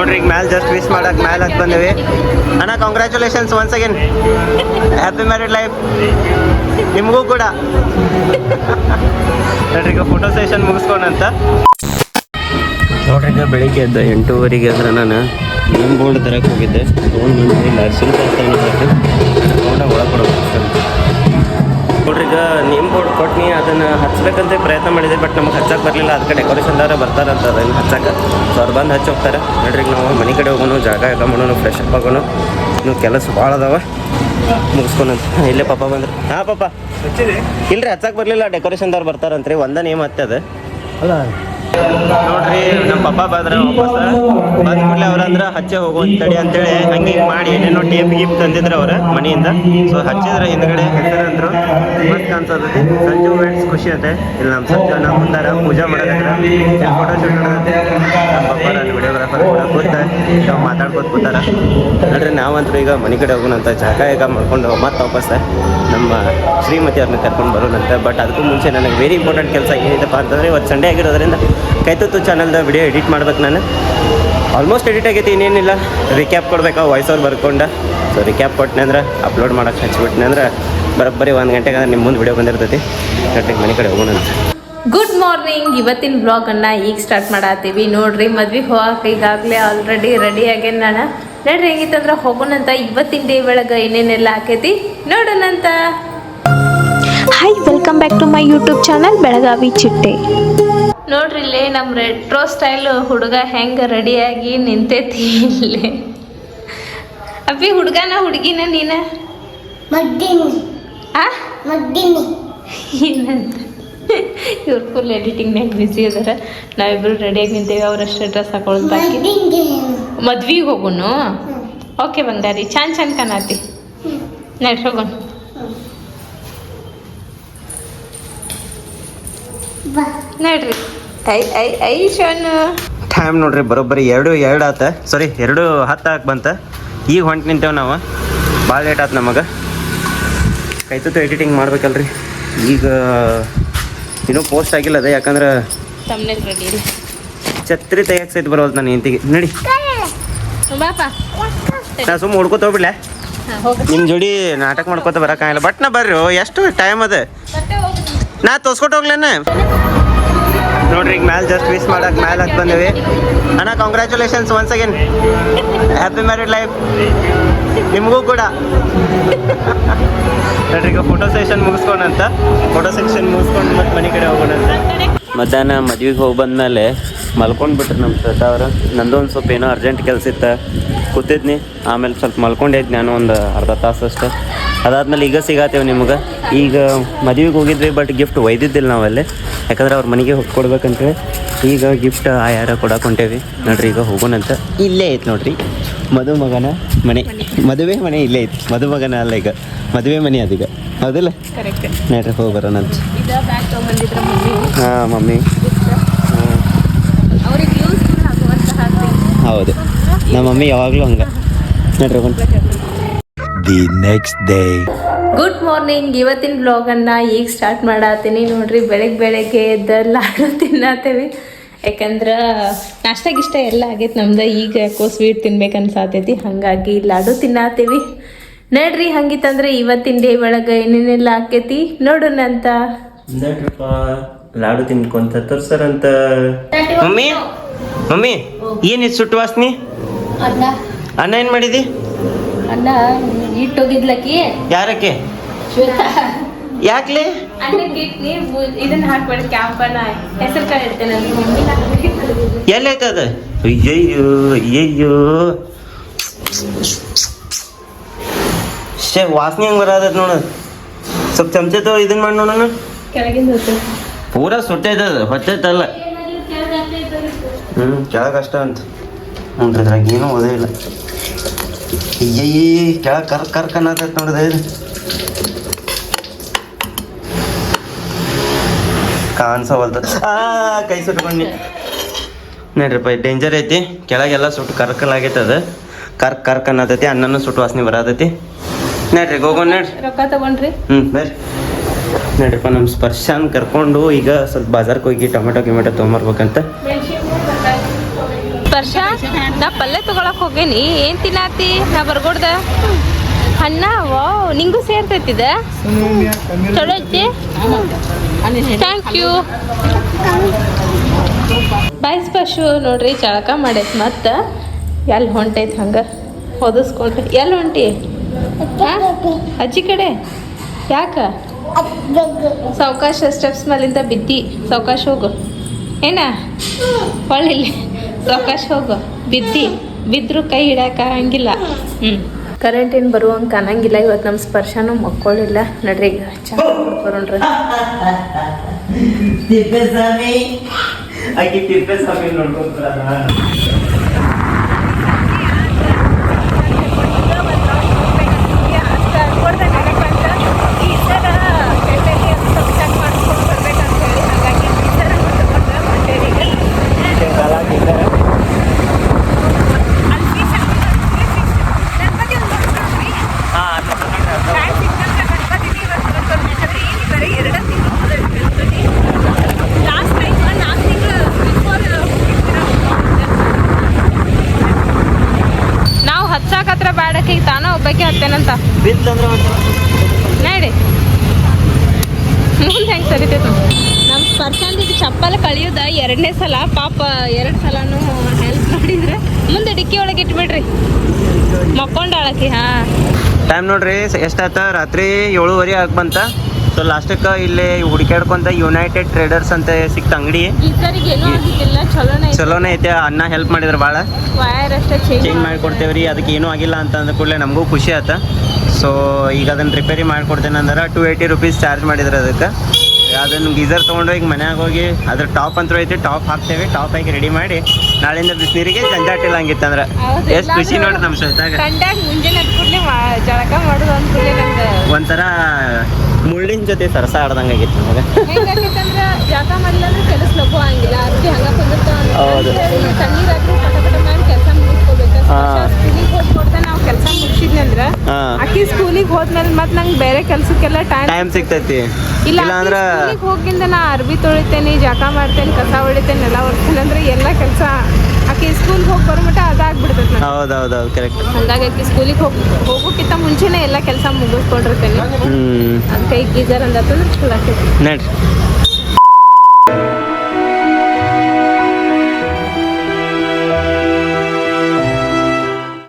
ನೋಡ್ರಿ, ಈಗ ಮ್ಯಾಲೆ ಜಸ್ಟ್ ವಿಶ್ ಮಾಡಕ್ ಮ್ಯಾಲೆ ಹತ್ ಬಂದಿವಿ. ಅಣ್ಣ congratulations once again happy married life ನಿಮಗೂ ಕೂಡ. ನೋಡ್ರಿ, ಈಗ ಫೋಟೋ ಸೆಷನ್ ಮುಗಿಸ್ಕೊಂಡಂತ ನೋಡ್ರಿ, ಈಗ ಬೆಳಿಗ್ಗೆ ಎದ್ದ ಎಂಟೂವರೆಗೆ ಅಂದ್ರೆ ನಾನು ನೇಮ್ ಬೋರ್ಡ್ ತರಕ್ಕೆ ಹೋಗಿದ್ದೆ. ತೊಗೊಂಡು ಬಂದಿಲ್ಲ ಒಳಗೆ ಈಗ ನೇಮ್ ಬೋರ್ಡ್ ಕೊಟ್ನಿ, ಅದನ್ನು ಹಚ್ಬೇಕಂತ ಪ್ರಯತ್ನ ಮಾಡಿದೆ ಬಟ್ ನಮಗೆ ಹಚ್ಚಕ್ಕೆ ಬರಲಿಲ್ಲ. ಅದಕ್ಕೆ ಡೆಕೋರೇಷನ್ದವ್ರೆ ಬರ್ತಾರಂತ ಅದನ್ನು ಹಚ್ಚಕ್ಕೆ ಸೊ ಅವ್ರು ಬಂದು ಹಚ್ಚಿ ಹೋಗ್ತಾರೆ. ನೋಡ್ರಿ ನಾವು ಮನೆ ಕಡೆ ಹೋಗೋಣ ಜಾಗ ಎಲ್ಲ ಮಾಡೋಣ ಫ್ರೆಶ್ ಅಪ್ ಆಗೋಣ ಇನ್ನು ಕೆಲಸ ಭಾಳ ಅದಾವ. ಮುಗಿಸ್ಕೊಂಡಂತ ಇಲ್ಲೇ ಪಾಪ ಬಂದ್ರು. ಹಾಂ, ಪಾಪ. ಇಲ್ರಿ ಹಚ್ಚಕ್ಕೆ ಬರಲಿಲ್ಲ. ಡೆಕೋರೇಷನ್ದವ್ರು ಬರ್ತಾರಂತ್ರಿ. ಒಂದ ನೇಮ್ ಹತ್ತದ ಅಲ್ಲ ನೋಡ್ರಿ, ನಮ್ಮ ಪಪ್ಪ ಬಂದ್ರ ವಾಪಸ್. ಬಂದ ಕೂಡಲೇ ಅವ್ರಂದ್ರ ಹಚ್ಚೆ ಹೋಗೋ ತಡಿ ಅಂತೇಳಿ ಹಂಗೆ ಹಿಂಗೆ ಮಾಡಿ ಏನೇನೋ ಟೇಪ್ ಗೀಪ್ ತಂದಿದ್ರು ಅವ್ರ ಮನೆಯಿಂದ. ಸೊ ಹಚ್ಚಿದ್ರ ಹಿಂದ್ಗಡೆ ಹೆಸರಂದ್ರು ಮಸ್ತ್ ಕಾಣ್ತದ ಸಂಜು ವೆಂಟ್ಸ್ ಖುಷಿ ಅಂತೆ. ಇಲ್ಲಿ ನಮ್ಮ ಸಂಜು ನಮ್ಮ ಮುಂದಾರ, ಪೂಜಾ ಮಾಡಕತ್ರ ಫೋಟೋ ಶೂಟ್ ಮಾಡತ್ತೆ ನಮ್ಮ ಪಪ್ಪ ನನ್ನ ವಿಡಿಯೋಗ್ರಾಫರ್ ಕೂಡ ಕೂತ ನಾವು ಮಾತಾಡ್ಕೊತ ಕೂತಾರ. ನೋಡ್ರಿ ನಾವಂತೂ ಈಗ ಮನೆ ಕಡೆ ಹೋಗೋಣಂತ ಜಾಗ ಈಗ ಮಾಡ್ಕೊಂಡು ಮತ್ತೆ ವಾಪಸ್, ನಮ್ಮ ಶ್ರೀಮತಿ ಅವ್ರನ್ನ ಕರ್ಕೊಂಡು ಬರೋಣಂತೆ. ಬಟ್ ಅದಕ್ಕೂ ಮುಂಚೆ ನನಗೆ ವೆರಿ ಇಂಪಾರ್ಟೆಂಟ್ ಕೆಲಸ ಏನಿದೆಪ್ಪ ಅಂತಂದರೆ, ಇವತ್ತು ಸಂಡೇ ಆಗಿರೋದ್ರಿಂದ ಕೈತುತ್ತು ಚಾನಲ್ದ ವಿಡಿಯೋ ಎಡಿಟ್ ಮಾಡ್ಬೇಕು ನಾನು. ಆಲ್ಮೋಸ್ಟ್ ಎಡಿಟ್ ಆಗೈತಿ ಇನ್ನೇನಿಲ್ಲ. ರಿಕ್ಯಾಪ್ ಕೊಡ್ಬೇಕಾ? ವಾಯ್ಸ್ ಅವ್ರು ಬರ್ಕೊಂಡ. ಸೊ ರಿಕ್ಯಾಪ್ ಕೊಟ್ಟನೆ ಅಂದ್ರೆ ಅಪ್ಲೋಡ್ ಮಾಡೋಕೆ ಹಚ್ಬಿಟ್ನೆ ಅಂದ್ರೆ ಬರೋಬ್ಬರಿ ಒಂದು ಗಂಟೆಗೆ ಅಂದ್ರೆ ನಿಮ್ಮ ಮುಂದೆ ವಿಡಿಯೋ ಬಂದಿರ್ತೈತಿ. ಗಂಟೆಗೆ ಮನೆ ಕಡೆ ಹೋಗೋಣ ಗುಡ್ ಮಾರ್ನಿಂಗ್ ಇವತ್ತಿನ ಬ್ಲಾಗನ್ನು ಈಗ ಸ್ಟಾರ್ಟ್ ಮಾಡತ್ತೀವಿ. ನೋಡ್ರಿ ಮದ್ವೆ ಹೋಗಕ್ಕೆ ಈಗಾಗಲೇ ಆಲ್ರೆಡಿ ರೆಡಿ ಆಗ್ಯಾನ ನಾನು. ನೋಡ್ರಿ ಹೆಂಗಿತ್ತಂದ್ರೆ ಹೋಗೋಣಂತ ಇವತ್ತಿನ ಡೇ ಒಳಗೆ ಏನೇನೆಲ್ಲ ಹಾಕೈತಿ ನೋಡೋಣಂತ hi welcome back to my YouTube channel Belagavi Chitte ನೋಡ್ರಿ ಇಲ್ಲಿ ನಮ್ಮ ರೆಟ್ರೋ ಸ್ಟೈಲ್ ಹುಡುಗ ಹೆಂಗೆ ರೆಡಿಯಾಗಿ ನಿಂತೈತಿ ಇಲ್ಲಿ. ಅಪ್ಪಿ ಹುಡುಗನ ಹುಡುಗಿನ ನೀನ? ಇವ್ರ ಆ? ಎಡಿಟಿಂಗ್ ಏನಂತ? ಇವ್ರು ಫುಲ್ ಎಡಿಟಿಂಗ್ನಾಗ ಬ್ಯುಸಿ ಅದಾರ. ನಾವಿಬ್ರು ರೆಡಿಯಾಗಿ ನಿಂತೇವೆ ಅವರಷ್ಟೇ ಡ್ರೆಸ್ ಮಗ್ದಿಂಗೆ ಮದ್ವಿಗೆ ಹೋಗೋಣ ಓಕೆ ಬಂಗಾರಿ ಚಂದ ಚಾನ್ ಕಾಣತಿ. ನಡ್ರಿ ಹೋಗೋಣ. ಬಾ. ನಡ್ರಿ. ಐ ಐ ಐ ಶೋನು ಟೈಮ್ ನೋಡ್ರಿ ಬರೋಬ್ಬರಿ ಎರಡು ಎರಡು ಆತ. ಸಾರಿ ಎರಡು ಹತ್ತು ಹಾಕಿ ಬಂತ. ಈಗ ಹೊಂಟು ನಿಂತೇವೆ ನಾವು. ಭಾಳ ಲೇಟ್ ಆತು ನಮಗೆ. ಕೈತುತ್ತು ಎಡಿಟಿಂಗ್ ಮಾಡ್ಬೇಕಲ್ರಿ. ಈಗ ಇನ್ನೂ ಪೋಸ್ಟ್ ಆಗಿಲ್ಲ ಅದೇ ಯಾಕಂದ್ರೆ ಛತ್ರಿ ತೆಗಿಯಕ್ಕೆ ಸಹಿತ ಬರೋದು ನಾನು ಹೆಂಡತಿಗೆ. ನಡಿ. ನಾ ಸುಮ್ಮ ಹುಡ್ಕೋತ ಹೋಗ್ಬಿಡ್ಲೆ? ನಿಮ್ಮ ಜೋಡಿ ನಾಟಕ ಮಾಡ್ಕೋತ ಬರಕಾಗಿಲ್ಲ ಬಟ್ ನಾ ಬರ್ರಿ ಎಷ್ಟು ಟೈಮ್ ಅದ? ನಾ ತೋರ್ಸ್ಕೊಟ್ಟು ಹೋಗ್ಲೇನ? ನೋಡ್ರಿ, ಈಗ ಮ್ಯಾಲೆ ಜಸ್ಟ್ ವಿಶ್ ಮಾಡಕ್, ಮ್ಯಾಲೆ ಹತ್ ಬಂದಿವಿ. ಅಣ್ಣ congratulations once again happy married life ನಿಮಗೂ ಕೂಡ. ನೋಡ್ರಿ, ಈಗ ಫೋಟೋ ಸೆಷನ್ ಮುಗಿಸ್ಕೊಂಡಂತ. ಫೋಟೋ ಸೆಕ್ಷನ್ ಮುಗಿಸ್ಕೊಂಡು ಮತ್ತೆ ಮನೆ ಕಡೆ ಹೋಗೋಣಂತ. ಮಧ್ಯಾಹ್ನ ಮದ್ವೆಗೆ ಹೋಗಿ ಬಂದ್ಮೇಲೆ ಮಲ್ಕೊಂಡು ಬಿಟ್ರು ನಮ್ಮ ಶ್ರದ್ಧಾ ಅವರು. ನಂದೊಂದು ಸ್ವಲ್ಪ ಏನೋ ಅರ್ಜೆಂಟ್ ಕೆಲಸ ಇತ್ತು. ಕೂತಿದ್ನಿ. ಆಮೇಲೆ ಸ್ವಲ್ಪ ಮಲ್ಕೊಂಡಿದ್ದೆ ನಾನು ಒಂದು ಅರ್ಧ ತಾಸು ಅಷ್ಟೆ. ಅದಾದ್ಮೇಲೆ ಈಗ ಸಿಗಾತೇವೆ ನಿಮ್ಗೆ. ಈಗ ಮದುವೆಗೆ ಹೋಗಿದ್ವಿ, ಬಟ್ ಗಿಫ್ಟ್ ಒಯ್ದಿದ್ದಿಲ್ಲ ನಾವಲ್ಲಿ. ಯಾಕಂದ್ರೆ ಅವ್ರ ಮನೆಗೆ ಹೋಗಿ ಕೊಡ್ಬೇಕಂತೇಳಿ ಈಗ ಗಿಫ್ಟ್ ಆ ಯಾರ ಕೊಡಕ್ಕೆ ಹೊಂಟೇವಿ ನೋಡ್ರಿ ಈಗ ಹೋಗೋಣಂತ. ಇಲ್ಲೇ ಐತೆ ನೋಡ್ರಿ. ಮದುಮಗನ ಮನೆ. ಮದುವೆ ಮನೆ ಇಲ್ಲೇ ಐತಿ. ಮದುಮಗನ ಅಲ್ಲ ಈಗ. ಮದುವೆ ಮನೆ ಅದೀಗ ಹೌದಿಲ್ಲ? ಕರೆಕ್ಟ್ ನೋಡ್ರಿ ಹೋಗಿ ಮಮ್ಮಿ. ಹಾಂ ಮಮ್ಮಿ. ಹೌದು. ನಮ್ಮ ಮಮ್ಮಿ ಯಾವಾಗಲೂ ಹಂಗೆ. ನೋಡ್ರಿ the next day. Good morning ಇವತ್ತಿನ ಬ್ಲಾಗನ್ನು ಈಗ ಸ್ಟಾರ್ಟ್ ಮಾಡತ್ತೀನಿ ನೋಡ್ರಿ ಬೆಳಗ್ಗೆ ಬೆಳಗ್ಗೆ ಎದ್ದಲ್ಲ ಲಾಡು ತಿನ್ನತ್ತೀವಿ ಯಾಕಂದ್ರೆ ನಾಷ್ಟಾಗ ಇಷ್ಟ ಎಲ್ಲ ಆಗೈತೆ ನಮ್ದು ಈಗ ಯಾಕೋ ಸ್ವೀಟ್ ತಿನ್ಬೇಕು ಅನ್ಸಾತೈತಿ ಹಾಗಾಗಿ ಲಾಡು ತಿನ್ನಾತೀವಿ. ನೋಡ್ರಿ ಹಂಗಿತ್ತಂದ್ರೆ ಇವತ್ತಿನ ಡೇ ಒಳಗೆ ಏನೇನೆಲ್ಲ ಆಕೈತಿ? ನೋಡು ಅಂತ ನೋಡ್ರಪ್ಪ ಲಾಡು ತಿನ್ಕೊಂತ ತೋರ್ಸರಂತ. ಮಮ್ಮಿ ಮಮ್ಮಿ ಏನಿತ್ತು ಸುಟ್ಟು ವಾಸನಿ? ಅಣ್ಣ ಅಣ್ಣ ಏನು ಮಾಡಿದಿ? ಅನ್ನ ಇಟ್ಟೋಗಿದ್ಲಕ್ಕಿ ಯಾರಕ್ಕೆ? ಶ್ವೇತಾ. ಯಾಕ್ಲೆ? ಅನ್ನಕ್ಕೆ ಇದನ್ನ ಹಾಕ್ಬೇಡ ಕ್ಯಾಂಪನ ಹೆಸರು ಕಾಳು ಇಡ್ತೇನೆ ಎಲ್ಲೈತೆ ಅದು ಅಯ್ಯಯ್ಯೋ ಅಯ್ಯಯ್ಯೋ. ಶೇ ವಾಸನೆ ಹೆಂಗ್ ಬರೋದೈತೆ ನೋಡು. ಸ್ವಲ್ಪ ಚಮಚ ತೋ ಇದನ್ನ ಮಾಡಿ ನೋಡೋಣ ಪೂರ ಸುಟ್ಟೈತೆ ಅದು ಹೊತ್ತೈತಲ್ಲ. ಹ್ಞೂ ಕೆಳಗೆ ಅಷ್ಟ ಅಂತ ಹ್ಞೂ ಅದ್ರಾಗ ಏನೂ ಓದೇ ಇಲ್ಲ. ಅಯ್ಯಯ್ಯ ಕೆಳಗೆ ಕರ್ ಕರ್ ಅನ್ನತೈತೆ ನೋಡಿದೆ ಇದು ಕಾಣಿಸವಲ್ತ ಆ ಕೈ ಸುಟ್ಕೊಂಡು. ನೋಡ್ರಿಪ್ಪ ಡೇಂಜರ್ ಐತಿ. ಕೆಳಗೆಲ್ಲ ಸುಟ್ಟು ಕರ್ಕಲಾಗೈತೆ ಅದು. ಕರ್ಕ್ ಕರ್ಕ್ ಅನ್ನತೈತಿ ಅನ್ನನೂ ಸುಟ್ಟು ವಾಸನೆ ಬರತೈತಿ. ನೋಡ್ರಿ ಹೋಗೋಣ ನೋಡ್ರಿ. ರೊಕ್ಕ ತಗೊಂಡ್ರಿ. ಹ್ಞೂ ಬರ್ರಿ. ನೋಡ್ರಿಪ್ಪ ನಮ್ಮ ಸ್ಪರ್ಶಾನ್ ಕರ್ಕೊಂಡು ಈಗ ಸ್ವಲ್ಪ ಬಾಜಾರ್ಗೆ ಹೋಗಿ ಟೊಮೆಟೊ ಗಿಮೆಟೊ ತೊಗೊಂಬರ್ಬೇಕಂತ. ಸ್ಪರ್ಶ ನಾ ಪಲ್ಯ ತಗೊಳಕ್ ಹೋಗೇನಿ. ಏನ್ ತಿನ್ನಾತಿ? ನಾ ಬರ್ಗೊಡ್ದ. ಅಣ್ಣ ವಾವ್ ನಿಂಗೂ ಸೇರ್ತೈತಿದೆ? ಚಲೋ ಐತಿ? ಥ್ಯಾಂಕ್ ಯು ಬಾಯ್ ಪಶು ನೋಡ್ರಿ ಚಳಕ ಮಾಡೈತಿ ಮತ್ತೆ ಎಲ್ಲಿ ಹೊಂಟೈತಿ ಹಂಗೆ? ಓದಿಸ್ಕೊಂಡ್ರಿ ಎಲ್ಲಿ ಹೊಂಟಿ ಅಜ್ಜಿ ಕಡೆ. ಯಾಕ? ಸಾವಕಾಶ ಸ್ಟೆಪ್ಸ್ ಮೇಲಿಂದ ಬಿದ್ದಿ. ಸಾವಕಾಶ ಹೋಗು. ಏನ? ಹೊಳ್ಳಿಲ್ಲಿ ಸಾವಕಾಶ ಹೋಗು. ಬಿದ್ದಿ. ಬಿದ್ದರೂ ಕೈ ಹಿಡ್ಯಾಕ ಹಂಗಿಲ್ಲ ಹ್ಞೂ ಕರೆಂಟ್ ಏನು ಬರುವಂಗೆ ಕಾಣಂಗಿಲ್ಲ ಇವತ್ತು ನಮ್ಮ ಸ್ಪರ್ಶನೂ ಮಕ್ಕೊಳ್ಳಿಲ್ಲ ನಡ್ರಿ ಈಗ ಬರೋಣ್ರಿ ತಿಪ್ಪೇಸ್ವಾಮಿ. ಆಕಿ ತಿಪ್ಪೇಸ್ವಾಮಿ ನೋಡ್ಕೊಂಡ್ರ ಹತ್ತೇನಂತ ನೋಡಿ. ಮುಂದೆ ಹೆಂಗೆ ಸರಿತೈತೆ ನಮ್ಮ ಸ್ಪರ್ಶಂದಿಗೆ ಚಪ್ಪಲ್ ಕಳಿಯೋದ ಎರಡನೇ ಸಲ ಪಾಪ ಎರಡು ಸಲನೂ ಹೆಲ್ಪ್ ಮಾಡಿದ್ರೆ ಮುಂದೆ ಡಿಕ್ಕಿ ಒಳಗೆ ಇಟ್ಬಿಡ್ರಿ. ಮಕ್ಕೊಂಡಾಳಕಿ ಹಾಂ. ಟೈಮ್ ನೋಡ್ರಿ ಎಷ್ಟಾಯ್ತ? ರಾತ್ರಿ ಏಳುವರೆ ಆಗಿ ಬಂತ. ಸೊ ಲಾಸ್ಟಕ್ಕೆ ಇಲ್ಲಿ ಹುಡುಕ್ಯಾಡ್ಕೊಂತ ಯುನೈಟೆಡ್ ಟ್ರೇಡರ್ಸ್ ಅಂತ ಸಿಕ್ತ ಅಂಗಡಿ. ಚಲೋನೇ ಐತಿ. ಅನ್ನ ಹೆಲ್ಪ್ ಮಾಡಿದ್ರು ಭಾಳ. ಚೇಂಜ್ ಮಾಡಿಕೊಡ್ತೇವ್ರಿ ಅದಕ್ಕೆ ಏನೂ ಆಗಿಲ್ಲ ಅಂತ ಅಂದ ಕೂಡಲೇ ನಮಗೂ ಖುಷಿ ಆಯ್ತು ಸೊ ಈಗ ಅದನ್ನು ರಿಪೇರಿ ಮಾಡಿಕೊಡ್ತೇನೆ ಅಂದ್ರೆ ಟು ಏಯ್ಟಿ ರುಪೀಸ್ ಚಾರ್ಜ್ ಮಾಡಿದ್ರು ಅದಕ್ಕೆ. ಅದನ್ನು ಗೀಸರ್ ತೊಗೊಂಡು ಈಗ ಮನ್ಯಾಗ ಹೋಗಿ ಅದ್ರ ಟಾಪ್ ಅಂತೂ ಐತಿ ಟಾಪ್ ಹಾಕ್ತೇವೆ ಟಾಪ್ ಹಾಕಿ ರೆಡಿ ಮಾಡಿ ನಾಳಿಂದ ಬಿಸಿನೀರಿಗೆ ಜಂಜಾಟ ಇಲ್ಲ ಹಂಗಿತ್ತಂದ್ರೆ ಎಷ್ಟು ಖುಷಿ ನೋಡಿ ನಮ್ಮ ಸಹಿತಾಗ ಕಂಡಾಗ ಜೊತೆ ಸರಸ ಆಡ್ದಂಗೆ ಆಗಿತ್ತು ನಮಗೆ ಮಾಡಿಲ್ಲ ಅಂದ್ರೆ ಕೆಲಸ ಲಘು ಆಗಿಲ್ಲ ಅದಕ್ಕೆ ಹಂಗ ಕುಂದಿರ್ತಾವ ಹೌದು. ತಣ್ಣೀರಾದ್ರೂ ಪಟ ಪಟ ಮಾಡಿ ಕೆಲಸ ಮುಗಿಸ್ಕೋಬೇಕು. ನಾವು ಕೆಲಸ ಮುಗಿಸಿದ್ನಂದ್ರ ಅಕ್ಕಿ ಸ್ಕೂಲಿಗೆ ಹೋದ್ಮೇಲೆ ಮತ್ತೆ ನಂಗೆ ಬೇರೆ ಕೆಲ್ಸಕ್ಕೆಲ್ಲ ಟೈಮ್ ಟೈಮ್ ಸಿಗ್ತೈತಿ. ಇಲ್ಲ ಅಂದ್ರ ಹೋಗಿಂದ ನಾ ಅರ್ಬಿ ತೊಳಿತೇನೆ ಜಾಕ ಮಾಡ್ತೇನೆ ಕಸ ಹೊಡಿತೇನೆ ಎಲ್ಲ ಹೊಡ್ತೇನೆ ಅಂದ್ರೆ ಎಲ್ಲ ಕೆಲಸ ಆಕಿ ಸ್ಕೂಲ್ಗೆ ಹೋಗಿ ಬರೋ ಮಟ್ಟ ಅದಾಗ್ಬಿಡ್ತೈತೆ ನಂಗೆ. ಹೌದು ಹೌದು ಹೌದು ಕರೆಕ್ಟ್ ಹಂಗಾಗಿ ಆಕಿ ಸ್ಕೂಲಿಗೆ ಹೋಗಿ ಹೋಗೋಕ್ಕಿಂತ ಮುಂಚೆನೆ ಎಲ್ಲ ಕೆಲಸ ಮುಗಿಸ್ಕೊಂಡಿರ್ತೇನೆ. ಹ್ಞೂ ಅದಕ್ಕೆ ಗೀಜರ್ ಅಂದತ್ತಂದ್ರೆ ಚಲೋ ಆಕೈತಿ ನಡ್ರಿ.